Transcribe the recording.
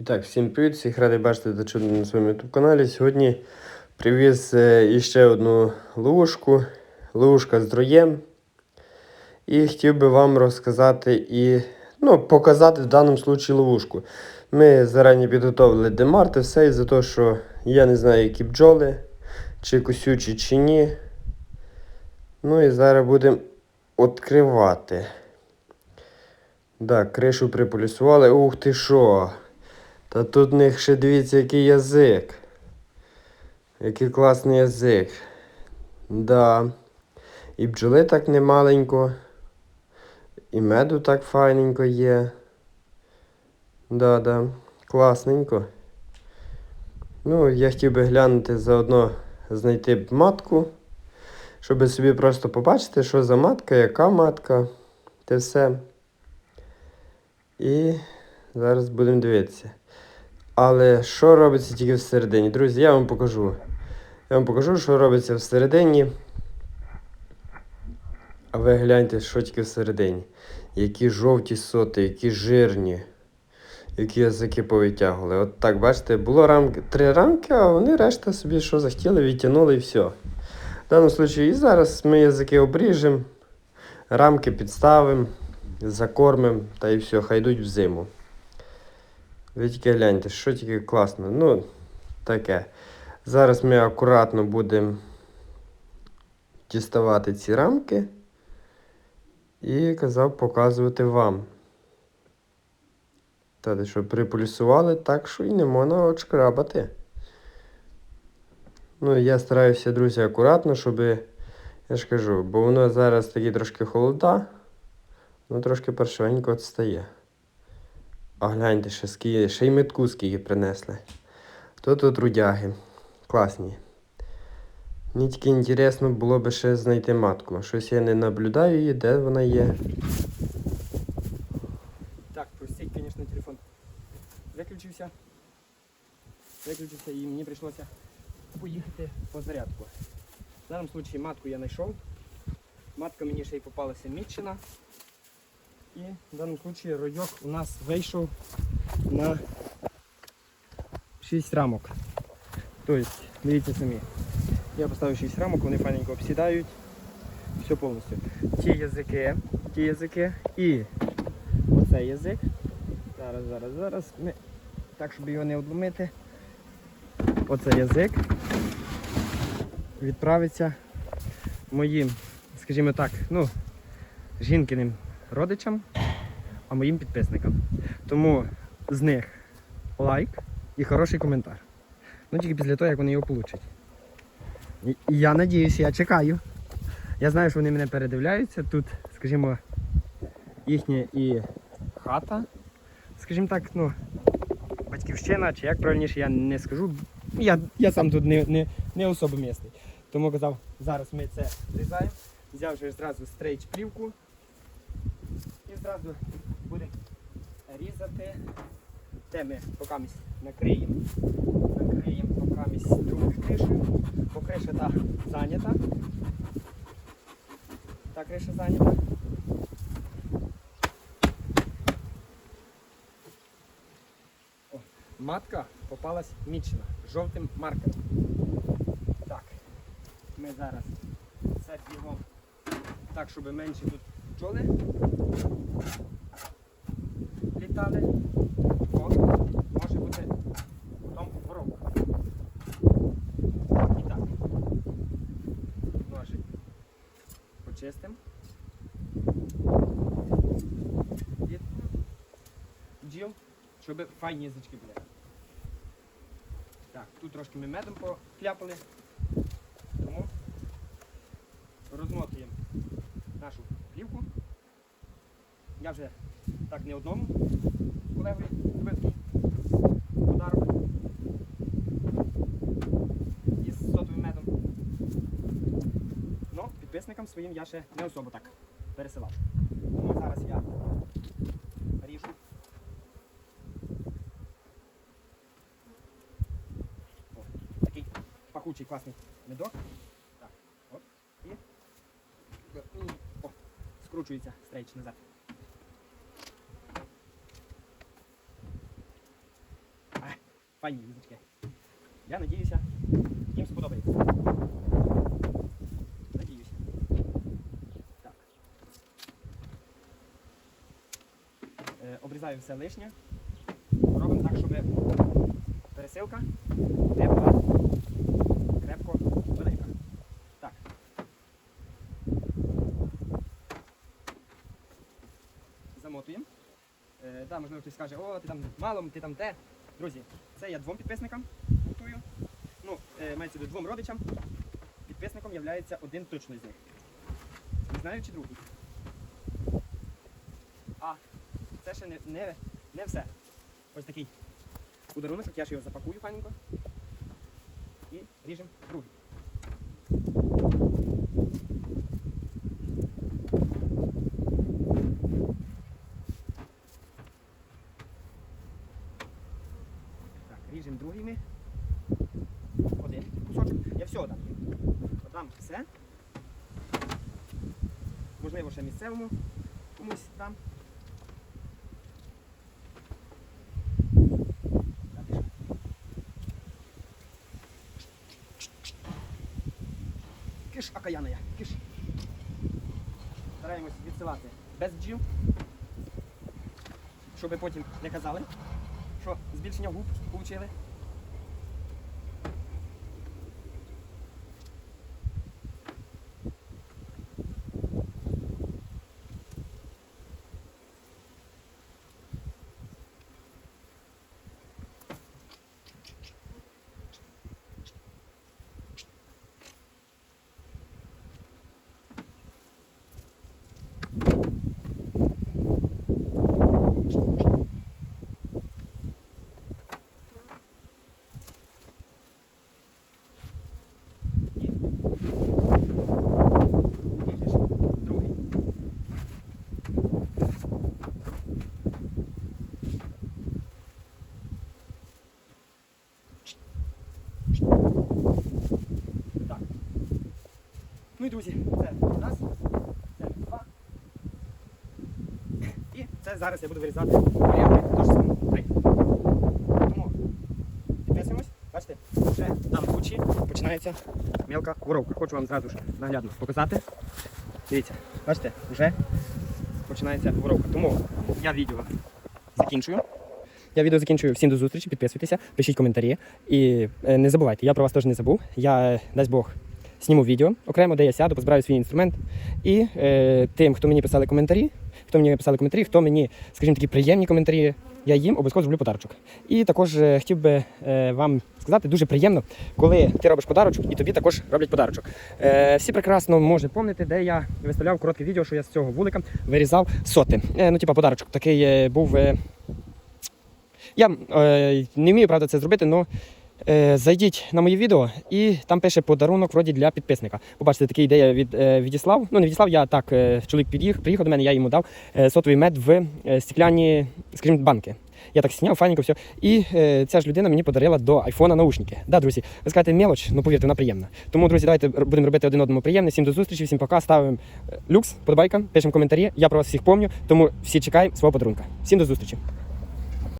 І так, всім привіт, всіх радий бачити та чути на своєму YouTube каналі. Сьогодні привіз е, іще одну ловушку, ловушка з дроєм. І хотів би вам розказати і ну, показати в даному случаї ловушку. Ми зарані підготовили демарти, все із-за того, що я не знаю, які бджоли, чи косючі, чи ні. Ну і зараз будемо відкривати. Так, кришу приполісували. Ух ти що! Та тут в них ще дивіться, який язик. Який класний язик. Да. І бджоли так немаленько. І меду так файненько є. Да, да. Класненько. Ну, я хотів би глянути заодно знайти б матку. Щоб собі просто побачити, що за матка, яка матка. Те все. І зараз будемо дивитися. Але що робиться тільки всередині? Друзі, я вам покажу. Я вам покажу, що робиться всередині. А ви гляньте, що тільки всередині. Які жовті соти, які жирні, які язики повитягували. От так, бачите, було рамки, три рамки, а вони решта собі що захотіли, відтягнули і все. В даному випадку і зараз ми язики обріжемо, рамки підставимо, закормимо та і все, хай йдуть в зиму. Ви тільки гляньте, що тільки класно. Ну, таке. Зараз ми акуратно будемо діставати ці рамки і казав показувати вам. Та що приполісували так, що і не можна очкрабати. Ну, я стараюся, друзі, акуратно, щоб, я ж кажу, бо воно зараз такі трошки холода, воно трошки паршивенько відстає. А гляньте, ще, скільки, ще й метку скільки принесли. То тут рудяги. Класні. Мені тільки інтересно було би ще знайти матку. Щось я не наблюдаю її, де вона є. Так, простіть, звісно, телефон виключився. Виключився і мені прийшлося поїхати по зарядку. В даному випадку матку я знайшов. Матка мені ще й попалася мітчина. І в даному випадку ройок у нас вийшов на 6 рамок. Тобто, дивіться самі. Я поставив 6 рамок, вони файненько обсідають. Все повністю. Ті язики, ті язики і оцей язик. Зараз, зараз, зараз. Ми, так, щоб його не одломити. Оцей язик відправиться моїм, скажімо так, ну, жінкиним родичам, а моїм підписникам. Тому з них лайк і хороший коментар. Ну тільки після того, як вони його получать. Я надіюся, я чекаю. Я знаю, що вони мене передивляються. Тут, скажімо, їхня і хата, скажімо так, ну, батьківщина, чи як правильніше, я не скажу. Я, я сам тут не, не, не особо місний. Тому казав, зараз ми це зрізаємо. Взяв вже зразу стрейч плівку і зразу будемо різати. Те ми поки місь накриємо. Накриємо поки місь другою кришею, бо криша та зайнята. Та криша зайнята. О, матка попалась мічена жовтим маркером. Так, ми зараз це бігом так, щоб менше тут бджоли літали. О, може бути потім ворог. І так. Ножик почистимо. Бджіл, щоб файні язички були. Так, тут трошки ми медом покляпали. Тому розмотуємо нашу плівку. Я вже так не одному колегові робив такий із сотовим медом. Ну, підписникам своїм я ще не особо так пересилав. Тому зараз я ріжу. О, такий пахучий класний медок. Так, от. І, і о, скручується стрейч назад. файні їздочки. Я надіюся, їм сподобається. Надіюся. Так. Е, обрізаю все лишнє. Робимо так, щоб пересилка не була Е, да, можливо, хтось скаже, о, ти там мало, ти там те. Друзі, це я двом підписникам готую. Ну, е, мається до двом родичам. Підписником є один точно з них. Не знаю, чи другий. А, це ще не, не, не все. Ось такий подарунок, я ж його запакую файненько. І ріжемо другий. Ріжемо другими. Один кусочок. Я все дам. Дам все. Можливо, ще місцевому комусь дам. Киш акаяна я, киш. Стараємось відсилати без бджіл, щоб потім не казали, що збільшення губ Jimmy? Друзі, це раз, це два. І це зараз я буду вирізати варіанти теж саме три. Тому підписуємось. Бачите, вже там кучі починається мелка воровка. Хочу вам зразу ж наглядно показати. Дивіться, бачите, вже починається воровка. Тому я відео закінчую. Я відео закінчую. Всім до зустрічі, підписуйтеся, пишіть коментарі. І е, не забувайте, я про вас теж не забув. Я, дасть Бог, зніму відео окремо, де я сяду, позбираю свій інструмент. І е, тим, хто мені писали коментарі, хто мені писали коментарі, хто мені, скажімо такі, приємні коментарі, я їм обов'язково зроблю подарочок. І також е, хотів би е, вам сказати, дуже приємно, коли ти робиш подарочок і тобі також роблять подарочок. Е, всі прекрасно можуть пам'ятати, де я виставляв коротке відео, що я з цього вулика вирізав соти. Е, ну, типа подарочок такий е, був. Е, я е, не вмію, правда, це зробити, але зайдіть на моє відео і там пише подарунок вроді для підписника. Побачите, такий ідея від е, відіслав. Ну, не відіслав, я так, е, чоловік під'їхав, приїхав до мене, я йому дав е, сотовий мед в е, стекляні, скажімо, банки. Я так сняв, файненько все. І е, ця ж людина мені подарила до айфона наушники. Да, друзі, ви скажете мелоч, ну повірте, вона приємна. Тому, друзі, давайте будемо робити один одному приємне. Всім до зустрічі, всім пока. Ставимо е, люкс, подобайка, пишемо коментарі. Я про вас всіх помню, тому всі чекаємо свого подарунка. Всім до зустрічі.